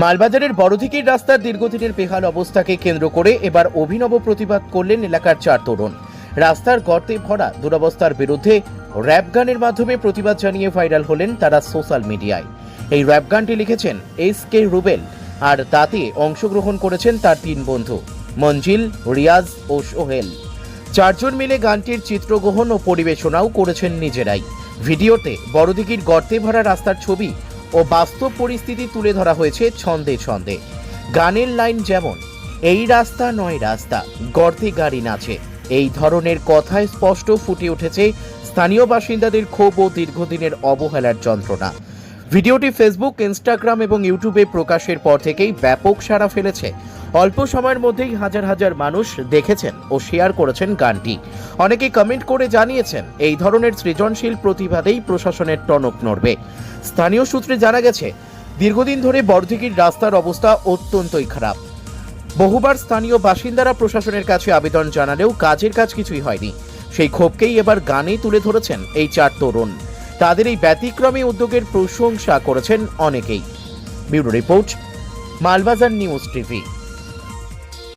মালবাজারের বড়দিঘির রাস্তার দীর্ঘদিনের বেহাল অবস্থাকে কেন্দ্র করে এবার অভিনব প্রতিবাদ করলেন এলাকার চার তরুণ। রাস্তার গর্তে ভরা দুরবস্থার বিরুদ্ধে র্যাপ গানের মাধ্যমে প্রতিবাদ জানিয়ে ভাইরাল হলেন তারা সোশ্যাল মিডিয়ায়। এই র্যাপ গানটি লিখেছেন এস কে রুবেল আর তাতে অংশগ্রহণ করেছেন তার তিন বন্ধু, মঞ্জিল, রিয়াজ ও সোহেল। চারজন মিলে গানটির চিত্রগ্রহণ ও পরিবেশনাও করেছেন নিজেরাই। ভিডিওতে বড়দিঘির গর্তে ভরা রাস্তার ছবি ও বাস্তব পরিস্থিতি তুলে ধরা হয়েছে ছন্দে ছন্দে। গানের লাইন যেমন, এই রাস্তা নয় রাস্তা, গর্তে গাড়ি নাচে। এই ধরনের কথায় স্পষ্ট ফুটে উঠেছে স্থানীয় বাসিন্দাদের ক্ষোভ ও দীর্ঘদিনের অবহেলার যন্ত্রণা। ভিডিওটি ফেসবুক, ইনস্টাগ্রাম এবং ইউটিউবে প্রকাশের পর থেকেই ব্যাপক সাড়া ফেলেছে। অল্প সময়ের মধ্যেই হাজার হাজার মানুষ দেখেছেন ও শেয়ার করেছেন গানটি। অনেকে কমেন্ট করে জানিয়েছেন, এই ধরনের সৃজনশীল প্রতিবাদেই প্রশাসনের টনক নড়বে। স্থানীয় সূত্রে জানা গেছে, দীর্ঘদিন ধরে বড়দিঘির রাস্তার অবস্থা অত্যন্তই খারাপ। বহুবার স্থানীয় বাসিন্দারা প্রশাসনের কাছে আবেদন জানালেও কাজের কাজ কিছুই হয়নি। সেই ক্ষোভকেই এবার গানে তুলে ধরেছেন এই চার তরুণ। তাদের এই ব্যতিক্রমী উদ্যোগের প্রশংসা করেছেন অনেকেই। Bureau report, Malbazar news TV.